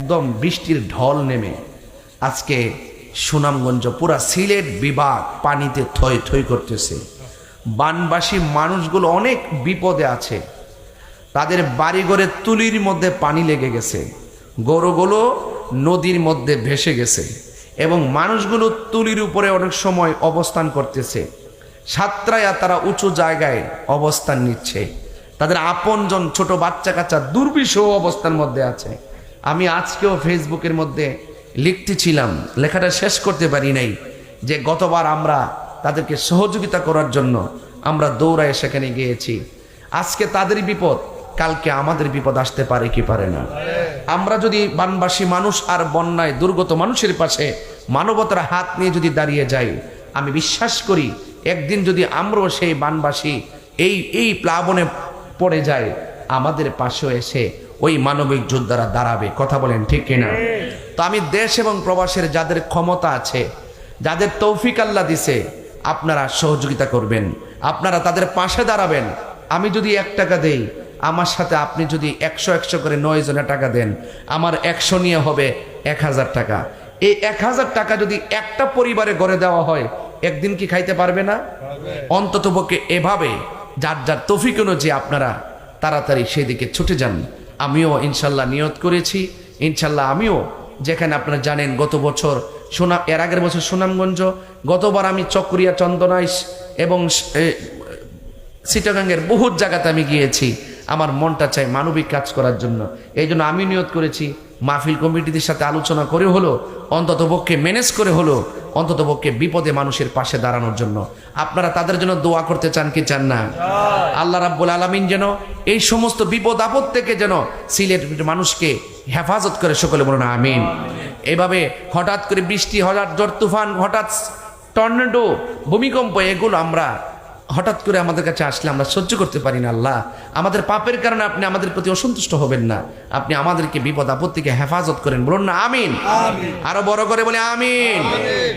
একদম বৃষ্টির ঢল নেমে আজকে সুনামগঞ্জ পুরা সিলেট বিভাগ পানিতে থই থই করতেছে। বানবাসী মানুষগুলো অনেক বিপদে আছে। তাদের বাড়িঘরে তুলির মধ্যে পানি লেগে গেছে। গরুগুলো নদীর মধ্যে ভেসে গেছে এবং মানুষগুলো তুলির উপরে অনেক সময় অবস্থান করতেছে। সাতরায়া তারা উঁচু জায়গায় অবস্থান নিচ্ছে। তাদের আপনজন ছোট বাচ্চা কাচ্চা দুর্বিষহ অবস্থার মধ্যে আছে। আমি আজকেও ফেসবুকের মধ্যে লিখতেছিলাম লেখাটা শেষ করতে পারি নাই যে গতবার আমরা তাদেরকে সহযোগিতা করার জন্য আমরা দৌড়ায় সেখানে গিয়েছি। আজকে তাদের বিপদ, কালকে আমাদের বিপদ আসতে পারে কি পারে না। আমরা যদি বানবাসী মানুষ আর বন্যায় দুর্গত মানুষের পাশে মানবতার হাত নিয়ে যদি দাঁড়িয়ে যাই, আমি বিশ্বাস করি একদিন যদি আমরাও সেই বানবাসী এই এই প্লাবনে পড়ে যায় আমাদের পাশেও এসে ওই মানবিক যোদ্ধারা দাঁড়াবে। কথা বলেন ঠিক কিনা? তো আমি দেশ এবং প্রবাসের যাদের ক্ষমতা আছে, যাদের তৌফিক আল্লাহ দিছে, আপনারা সহযোগিতা করবেন। আপনারা তাদের পাশে দাঁড়াবেন। আমি যদি এক টাকা দেই, আমার সাথে আপনি যদি একশো একশো করে নয় জনের টাকা দেন, আমার একশো নিয়ে হবে এক হাজার টাকা। এই এক হাজার টাকা যদি একটা পরিবারে গড়ে দেওয়া হয়, একদিন কি খাইতে পারবে না? অন্তত পক্ষে এভাবে, যার যার তৌফিক অনুযায়ী আপনারা তাড়াতাড়ি সেদিকে ছুটে যান। আমিও ইনশাল্লাহ নিয়ত করেছি। ইনশাল্লাহ আমিও যেখানে আপনারা জানেন গত বছর সোনা এর আগের বছর সুনামগঞ্জ গতবার আমি চক্রিয়া চন্দনাইশ এবং এ, চিটাগাঙ্গের বহুত জায়গাতে আমি গিয়েছি। আমার মনটা চাই মানবিক কাজ করার জন্য। এই জন্য আমি নিয়ত করেছি মাহফিল কমিটিদের সাথে আলোচনা করে হলো অন্তত পক্ষে ম্যানেজ করে হলো অন্তত পক্ষে বিপদে মানুষের পাশে দাঁড়ানোর জন্য। আপনারা তাদের জন্য দোয়া করতে চান কি চান না? আল্লাহ রাব্বুল আলমিন যেন এই সমস্ত বিপদ আপদ থেকে যেন সিলেট মানুষকে হেফাজত করে সকলে বলুন, আমিন। এভাবে হঠাৎ করে বৃষ্টি, হঠাৎ জর তুফান, হঠাৎ টর্নেডো, ভূমিকম্প, এগুলো আমরা হঠাৎ করে আমাদের কাছে আসলে আমরা সহ্য করতে পারি না আল্লাহ। আমাদের পাপের কারণে আপনি আমাদের প্রতি অসন্তুষ্ট হবেন না। আপনি আমাদেরকে বিপদ আপদ থেকে হেফাজত করেন। বলুন না আমিন। আরও বড় করে বলে আমিন।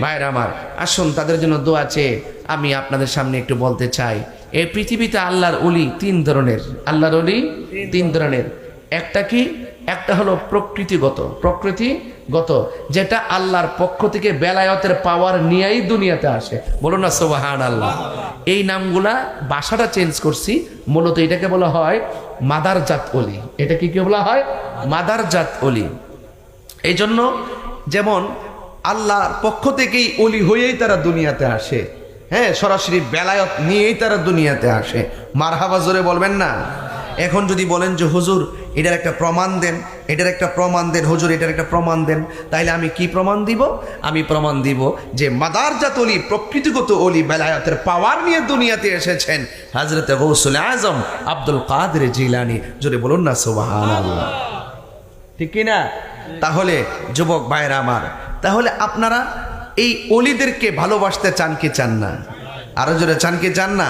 ভাইরা আমার আসুন তাদের জন্য দোয়া চেয়ে আমি আপনাদের সামনে একটু বলতে চাই। এই পৃথিবীতে আল্লাহর অলি তিন ধরনের। আল্লাহর অলি তিন ধরনের। একটা কি? একটা হলো প্রকৃতিগত। প্রকৃতিগত যেটা আল্লাহর পক্ষ থেকে বেলায়তের পাওয়ার নিয়েই দুনিয়াতে আসে। বলো না সোবাহান আল্লাহ এই নামগুলা বাসাটা চেঞ্জ করছি। মূলত এটাকে বলা হয় মাদার জাত অলি। এটা কি কি বলা হয়? মাদার জাত অলি। এই জন্য যেমন আল্লাহর পক্ষ থেকেই অলি হয়েই তারা দুনিয়াতে আসে। হ্যাঁ সরাসরি বেলায়ত নিয়েই তারা দুনিয়াতে আসে। মারহাবা জোরে বলবেন না? এখন যদি বলেন যে, হুজুর, এটার একটা প্রমাণ দেন। এটার একটা প্রমাণ দেন, হুজুর, এটার একটা প্রমাণ দেন। তাইলে আমি কি প্রমাণ দিব? আমি প্রমাণ দিব যে মাদারজাত অলি, প্রকৃতিগত অলি বেলায়তের পাওয়ার নিয়ে দুনিয়াতে এসেছেন হাজরত গৌসুল আজম আব্দুল কাদের জিলানি। জোরে বলুন না সোবাহান ঠিক কিনা তাহলে যুবক ভাইরা আমার, তাহলে আপনারা এই অলিদেরকে ভালোবাসতে চান কি চান না? আরও জোরে চান কি চান না?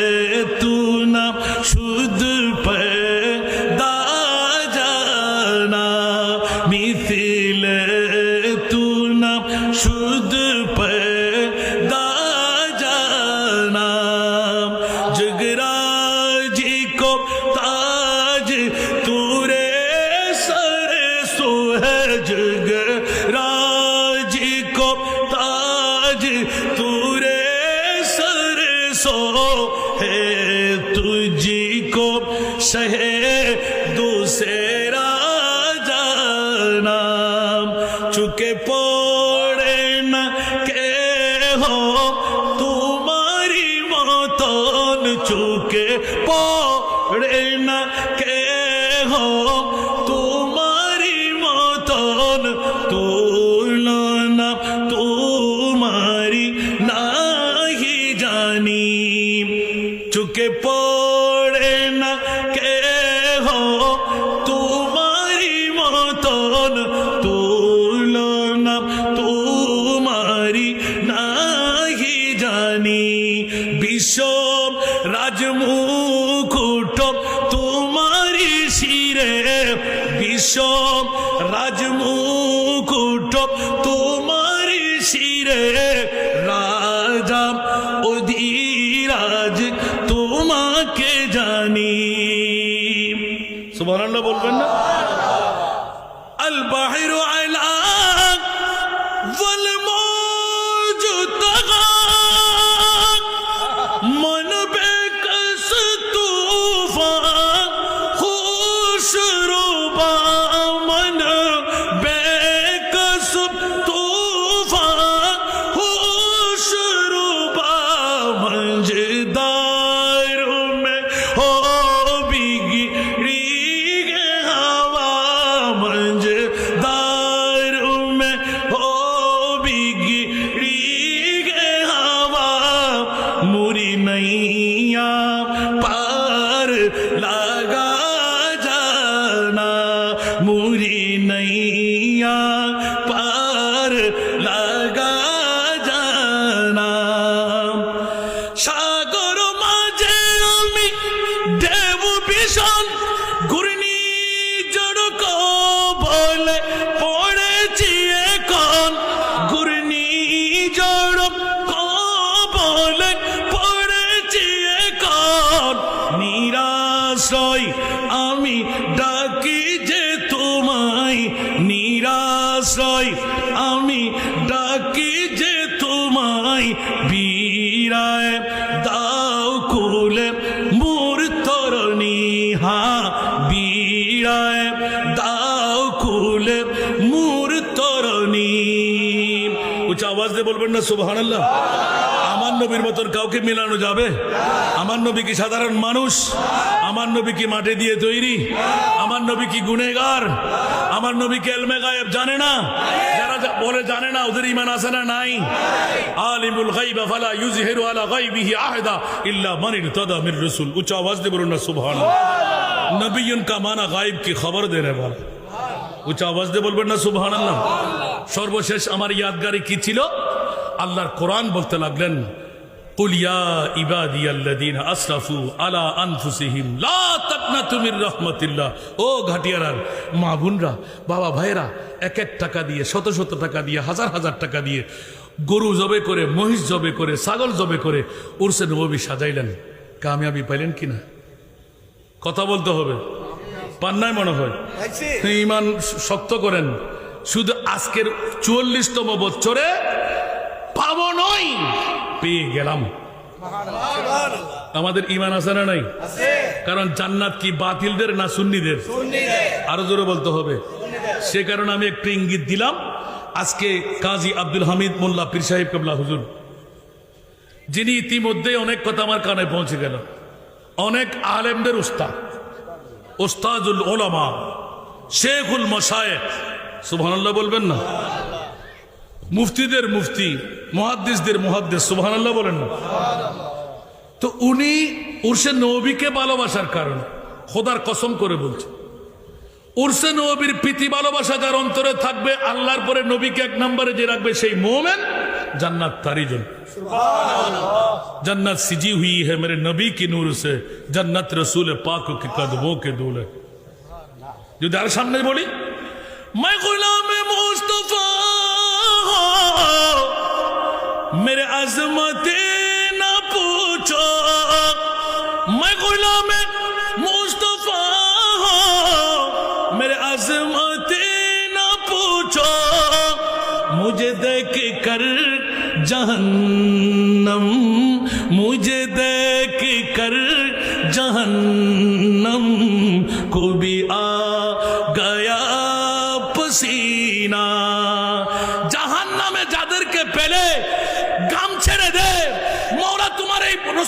शहे दूसरा जाना चुके पड़े न के हो तुम्हारी मतन चुके पड़े न के हो বিশ্ব রাজমুকুট তোমারি শিরে। বিশ্ব রাজমুকুট নিরাশ্রয় আমি ডাকি যে তোমায় বীরায়, দাও কুলে মোর তরণী হা বীরায়, দাও কুলে মোর তরণী উচ্চ আওয়াজ দিয়ে বলবেন না, সুবহানাল্লাহ। আমার নবীর মতন কাউকে মেলানো যাবে? আমার নবী কি সাধারণ মানুষ? আমার নবী কি মাটি দিয়ে তৈরি? আমার নবী কি গুনেগার আমার নবী কি এলমে গায়েব জানে না? যারা বলে জানে না, ওদের ইমান আছে না, নাই। আলিমুল গাইবা ফালা ইউজহিরু আলা গাইবিহি ইল্লা রাসূল। উচ্চ আওয়াজ দিয়ে বলুন না, সুবহানাল্লাহ। নবিয়ুন কা মানা গায়েব কি খবর দেনে वाला উচ্চ আওয়াজ দিয়ে বলবেন না, সুবহানাল্লাহ। সর্বশেষ আমার ইয়াদগারি কি ছিল? আল্লাহর কোরআন বলতে লাগলেন আল্লাদিন আলা আনফুসিহিম তুমির রহমতিল্লাহ ও ঘাটিয়ারার বাবা এক এক টাকা দিয়ে শত শত টাকা দিয়ে হাজার হাজার টাকা দিয়ে গরু জবে করে মহিষ জবে করে ছাগল জবে করে উর্সে নবী সাজাইলেন। কামিয়াবি পাইলেন কিনা? কথা বলতে হবে। পান্নায় মনে হয়। ইমান শক্ত করেন। শুধু আজকের চুয়াল্লিশতম বছরে পাবো নয় পেয়ে গেলাম। আমাদের ইমান আছে না নাই? কারণ জান্নাত কি বাতিলদের না সুন্নিদের? আরও জোরে বলতে হবে। সে কারণে আমি একটু ইঙ্গিত দিলাম আজকে কাজী আব্দুল হামিদ মোল্লা পীর সাহেব কাবলা হুজুর যিনি ইতিমধ্যে অনেক কথা আমার কানে পৌঁছে গেল। অনেক আলেমদের উস্তাদ ওস্তাজুল ওলামা শেখুল মশায়েক সুবহানাল্লাহ বলবেন না? মুফতিদের মুফতি মুহাদ্দিসদের মুহাদ্দিস সুবহানাল্লাহ বলেন না তো উনি উর্সে নবীকে ভালোবাসার কারণে খোদার কসম করে বলছে উর্সে নবীর প্রীতি ভালোবাসা যার অন্তরে থাকবে আল্লাহর পরে নবীকে এক নম্বরে যে রাখবে সেই মোমেন জান্নাত তারই জন্য जन्नत सिजी हुई है मेरे नबी की नूर से जन्नत रसूल पाक के कदमों के दूल है যদি আর সামনে বলি मैं गुलाम मुस्तफा میرے عظمت نہ پوچھو۔ میں غلام مصطفیٰ ہوں۔ میرے عظمت نہ پوچھو۔ مجھے دیکھ کر جہنم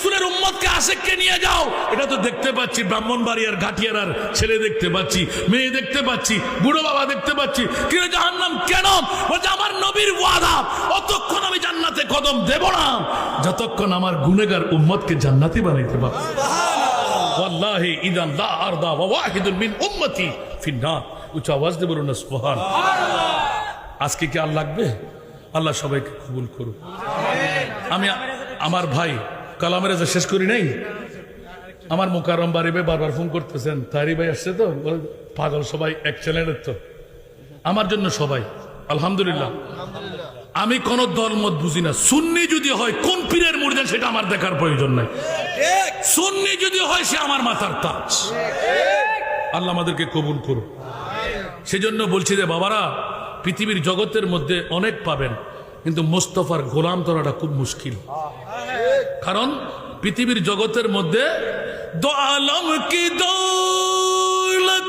রসুলের উম্মতকে আশেককে নিয়ে যাও এটা তো দেখতে পাচ্ছি ব্রাহ্মণবাড়িয়ার ঘাটিয়ারার ছেলে দেখতে পাচ্ছি মেয়ে দেখতে পাচ্ছি বুড়ো বাবা দেখতে পাচ্ছি কিন্তু জাহান্নাম কেন বলছে আমার নবীর ওয়াদা অতক্ষণ আমি জান্নাতে কদম দেব না যতক্ষণ আমার গুনেগার উম্মতকে জান্নাতি বানাইতে পারবো والله اذا لا ارضى وواحد من امتي في النار উচ্চ আওয়াজ দিয়ে বলুন না সুবহান আজকে কি আর লাগবে আল্লাহ সবাইকে কবুল করুন আমি আমার ভাই কালামের যে শেষ করি নাই? আমার মোকারম বাড়িবে বারবার ফোন করতেছেন। তারি ভাই আসছে তো? পাগল সবাই, এক চ্যানেলের তো। আমার জন্য সবাই। আলহামদুলিল্লাহ। আমি কোন দলমত বুঝি না। সুন্নি যদি হয়, কোন পীরের মুর্দেন সেটা আমার দেখার প্রয়োজন নাই। সুন্নি যদি হয়, সে আমার মাথার তাজ। আল্লাহ আমাদেরকে কবুল করুন সেজন্য বলছি যে, বাবারা, পৃথিবীর জগতের মধ্যে অনেক পাবেন, কিন্তু মোস্তফার গোলাম ধরাটা খুব মুশকিল। কারণ পৃথিবীর জগতের মধ্যে দো আলম কি দৌলত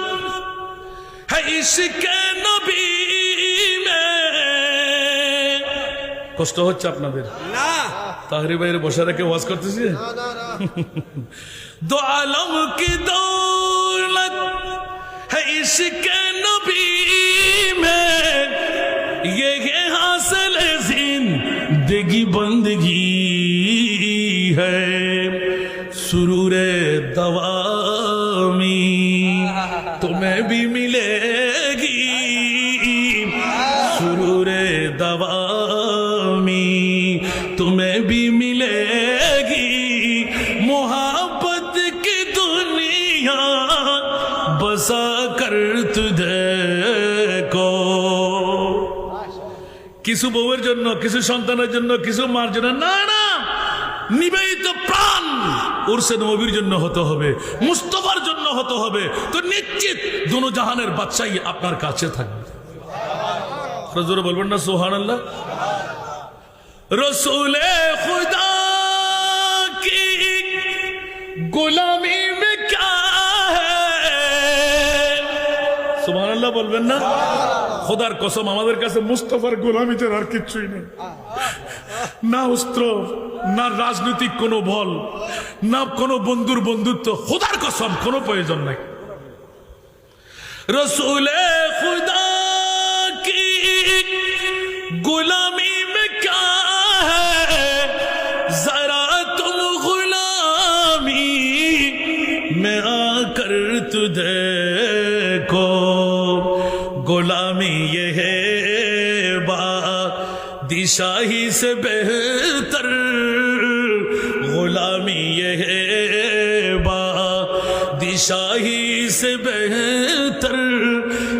है इसके नबी में কষ্ট হচ্ছে আপনাদের না তাহরি ভাইয়ের বসে রেখে ওয়াজ করতেছি दो आलम की दौलत है इसके नबी में ये है हासिल जिंदगी बंदगी সুরুরে দওয়ামি বি মিলে গি। সুরুরে দওয়ামি বি মিলে গি। মোহাবত কি দুনিয়া, বসা কর তুধে কো। কিছু বউয়ের জন্য, কিছু সন্তানের জন্য, কিছু মার জন্য, না না উর্সে নবীর জন্য হতে হবে, মুস্তফার জন্য হতে হবে। তো নিশ্চিত দোনো জাহানের বাচ্চাই আপনার কাছে থাকবে। জোরে বলবেন না সোহান আল্লাহ রসুলে খুদা কি আল্লাহ বলবেন না? খোদার কসম, আমাদের কাছে মুস্তফার গোলামিতে আর কিচ্ছুই নেই। না অস্ত্র, না রাজনৈতিক কোনো বল, না কোনো বন্ধুর বন্ধুত্ব। খোদার কসম, কোনো প্রয়োজন নাই। রসুলে খুদা बादशाही से बेहतर गुलामी ये है बादशाही से बेहतर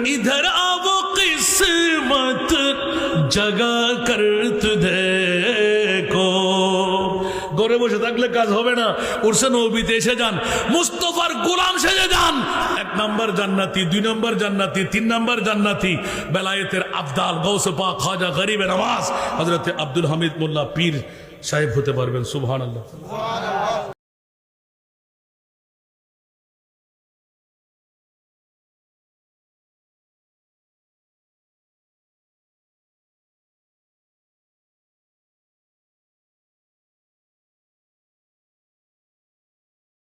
इधर आओ किस्मत जगा कर तुझे को ঘরে বসে থাকলে কাজ হবে না উর্সে নবীতে এসে যান মুস্তফার গোলাম সেজে যান এক নাম্বার জান্নাতি, দুই নাম্বার জান্নাতি, তিন নাম্বার জান্নাতি। বেলায়েতের আবদাল গৌসে পাক, খাজা গরিবের নামাজ হজরতে আব্দুল হামিদ মোল্লা পীর সাহেব হতে পারবেন সুবহান আল্লাহ